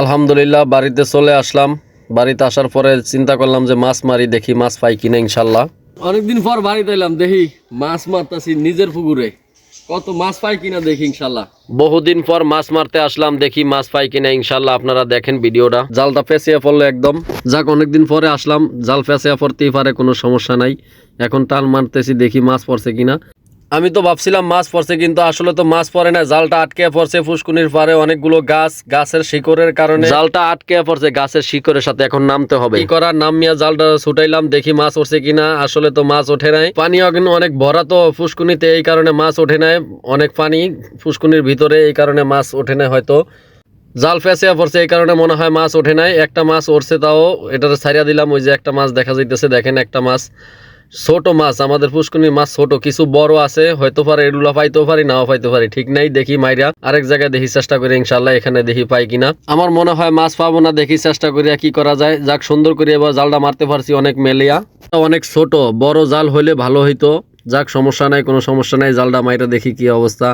আলহামদুলিল্লাহ বাড়িতে চলে আসলাম। বাড়িতে আসার পরে চিন্তা করলাম যে মাছ মারি দেখি মাছ পাই কিনা ইনশাল্লাহ। অনেকদিন পর বাড়িতে এলাম দেখি মাছ মারতাছি নিজের পুকুরে। কত মাছ পাই কিনা দেখি ইনশাল্লাহ। বহুদিন পর মাছ মারতে আসলাম দেখি মাছ পাই কিনা ইনশাল্লাহ। আপনারা দেখেন ভিডিওটা। জালটা পেঁচিয়ে পড়ল একদম। যাক অনেকদিন পরে আসলাম জাল পেঁচিয়ে পড়তেই পারে কোনো সমস্যা নাই। এখন টান মারতেছি দেখি মাছ পড়ছে কিনা। আমি তো ভাবছিলাম মাছ পড়ছে কিন্তু আসলে তো মাছ পড়ে না। জালটা আটকে পড়ছে ফুসকুনির পারে অনেকগুলো গাছ গাছের শিকড়ের কারণে। জালটা আটকে পড়ছে গাছের শিকড়ের সাথে এখন নামতে হবে। কি করার? নাম মিয়া জালটা ছুটাইলাম দেখি মাছ উঠছে কিনা। আসলে তো মাছ ওঠে নাই। পানি কিন্তু অনেক ভরা তো ফুসকুনিতে এই কারণে মাছ ওঠে নাই। অনেক পানি ফুসকুনির ভিতরে এই কারণে মাছ ওঠে নাই হয়তো। জাল ফেসিয়া পড়ছে এই কারণে মনে হয় মাছ ওঠে নাই। একটা মাছ উঠছে তাও এটার ছাড়িয়া দিলাম। ওই যে একটা মাছ দেখা যাইতেছে দেখেন একটা মাছ। ছোট মাছ, আমাদের পুষ্কুনির মাছ ছোট, কিছু বড় আছে, হয়তো পারে, এগুলো পাইতেও পারি, নাও পাইতে পারি, ঠিক নাই, দেখি মাইরা, আরেক জায়গায় দেখি চেষ্টা করি ইনশাল্লাহ এখানে দেখি পাই কিনা। আমার মনে হয় মাছ পাবো না, দেখি চেষ্টা করিয়া কি করা যায়। যাক, সুন্দর করে এবার জালটা মারতে পারছি, অনেক মেলিয়া। অনেক ছোট, বড় জাল হইলে ভালো হইতো। যাক, সমস্যা নাই, কোনো সমস্যা নাই, জালটা মাইরা দেখি কি অবস্থা।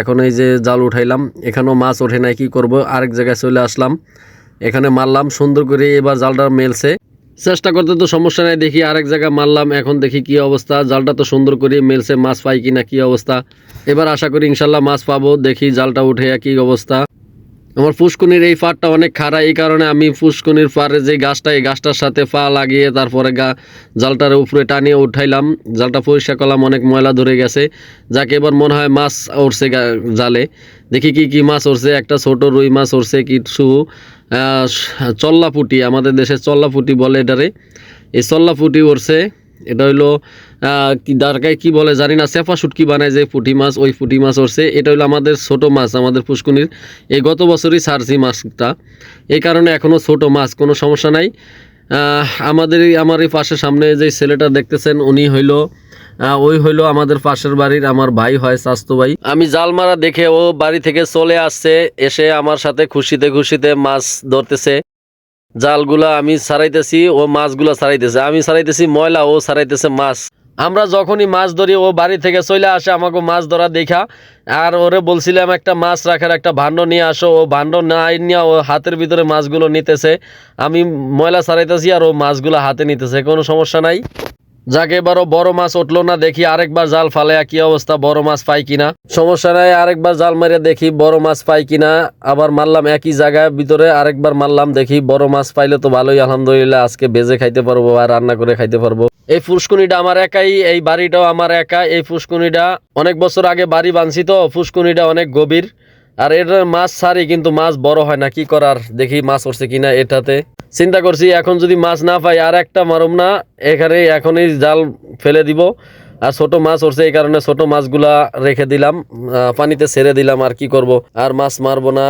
এখন এই যে জাল উঠাইলাম, এখানেও মাছ ওঠে নাই, কি করব? আরেক জায়গায় চলে আসলাম, এখানে মারলাম, সুন্দর করে এবার জালটা মেলছে। চেষ্টা করতে তো সমস্যা নাই দেখি আরেক জায়গায় মারলাম এখন দেখি কি অবস্থা। জালটা তো সুন্দর করে মেলছে মাছ পাই কিনা কি অবস্থা। এবার আশা করি ইনশাল্লাহ মাছ পাবো দেখি জালটা উঠে কি অবস্থা। আমার ফুসকুনির এই ফারটা অনেক খাড়া এই কারণে আমি ফুসকুনির ফারে যে গাছটা এই গাছটার সাথে পা লাগিয়ে তারপরে গা জালটার উপরে টানিয়ে উঠাইলাম। জালটা পরিষ্কার করলাম অনেক ময়লা ধরে গেছে। যাকে এবার মনে হয় মাছ গা- জালে। দেখি কি কি মাছ উঠছে একটা ছোট রুই মাছ উঠছে কিছু আহ, চল্লাপুটি আমাদের দেশে চল্লাপুটি বলে এটারে। এই চল্লাপুটি উঠছে এটা হইল কি দারকায় কি বলে জানি না সেফা শুটকি বানায় যে পুঁটি মাছ, ওই পুঁটি মাছ উঠছে এটা হলো আমাদের ছোট মাছ, আমাদের পুষ্কুনির এই গত বছরই ছাড়ছি মাছটা। এই কারণে এখনও ছোট মাছ, কোনো সমস্যা নাই। আমাদের আমার এই পাশের সামনে যে ছেলেটা দেখতেছেন, উনি হইল ওই হইল আমাদের পাশের বাড়ির আমার ভাই হয় স্বাস্থ্য ভাই। আমি জাল মারা দেখে ও বাড়ি থেকে চলে আসছে, এসে আমার সাথে খুশিতে খুশিতে মাছ ধরতেছে। জালগুলা আমি ছাড়াইতেছি, ও মাছগুলা ছাড়াইতেছে। আমি সারাইতেছি ময়লা, ও ছাড়াইতেছে মাছ। আমরা যখনই মাছ ধরি, ও বাড়ি থেকে চলে আসে আমাকে মাছ ধরা দেখা। আর ওরে বলছিলাম, একটা মাছ রাখার একটা ভাণ্ড নিয়ে আসো। ও ভাণ্ড না নিয়ে ও হাতের ভিতরে মাছগুলো নিতেছে। আমি ময়লা ছাড়াইতেছি আর ও মাছগুলো হাতে নিতেছে, কোনো সমস্যা নাই। যাকে এবারও বড় মাছ উঠল না, দেখি আরেকবার জাল ফালে কি অবস্থা, বড় মাছ পাই কিনা? সমস্যা নাই, আরেকবার জাল মারিয়া দেখি বড় মাছ পাই কিনা। আবার মারলাম একই জায়গায়, ভিতরে আরেকবার মারলাম, দেখি বড় মাছ পাইলে তো ভালোই, আলহামদুলিল্লাহ, আজকে বেজে খাইতে পারব আর রান্না করে খাইতে পারব। এই ফুসকুনিটা আমার একাই, এই বাড়িটাও আমার একা। এই ফুসকুনিটা অনেক বছর আগে বাড়ি বানছি তো, ফুসকুনিটা অনেক গভীর। আর এটার মাছ ছাড়ি কিন্তু মাছ বড় হয় না, কি করার? দেখি মাছ উঠছে কিনা এটাতে। চিন্তা করছি, এখন যদি মাছ না পাই, আর একটা মারুম না, এখানে এখনই জাল ফেলে দিব। আর ছোট মাছ উঠছে, এই কারণে ছোট মাছগুলা রেখে দিলাম। পানিতে ছেড়ে দিলাম, আর কি করব? আর মাছ মারবো না।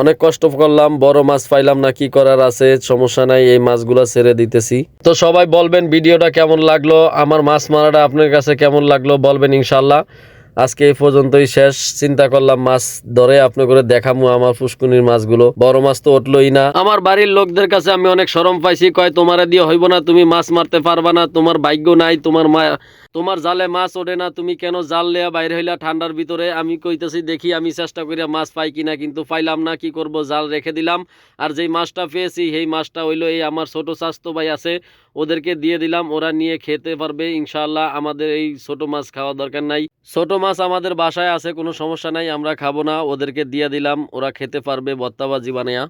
অনেক কষ্ট করলাম, বড় মাছ পাইলাম না, কি করার আছে? সমস্যা নাই, এই মাছগুলা ছেড়ে দিতেছি। তো সবাই বলবেন, ভিডিওটা কেমন লাগল? আমার মাছ মারাটা আপনার কাছে কেমন লাগল? বলবেন ইনশাল্লাহ আজকে এই পর্যন্তই শেষ। চিন্তা করলাম মাছ ধরে আপনি করে দেখামু আমার পুষ্কুনির মাছগুলো। বড় মাছ তো উঠলোই না। আমার বাড়ির লোকদের কাছে আমি অনেক সরম পাইছি, কয়, তোমার দিয়ে হইব না, তুমি মাছ মারতে পারবা না, তোমার ভাগ্য নাই, তোমার মা তোমার জালে মাছ ওঠে না, তুমি কেন জাল লেয়া বাইরে হইলা ঠান্ডার ভিতরে? আমি কইতেছি, দেখি, আমি চেষ্টা করিয়া মাছ পাই কিনা, কিন্তু পাইলাম না, কি করব? জাল রেখে দিলাম। আর যেই মাছটা পেয়েছি, সেই মাছটা হইল এই আমার ছোট স্বাস্থ্য ভাই আছে, ওদেরকে দিয়ে দিলাম, ওরা নিয়ে খেতে পারবে, ইনশাআল্লাহ আমাদের এই ছোট মাছ খাওয়া দরকার নাই। ছোট মাছ আমাদের বাসায় আছে, কোনো সমস্যা নাই, আমরা খাব না, ওদেরকে দিয়ে দিলাম, ওরা খেতে পারবে, বত্তাবাজি বানিয়া।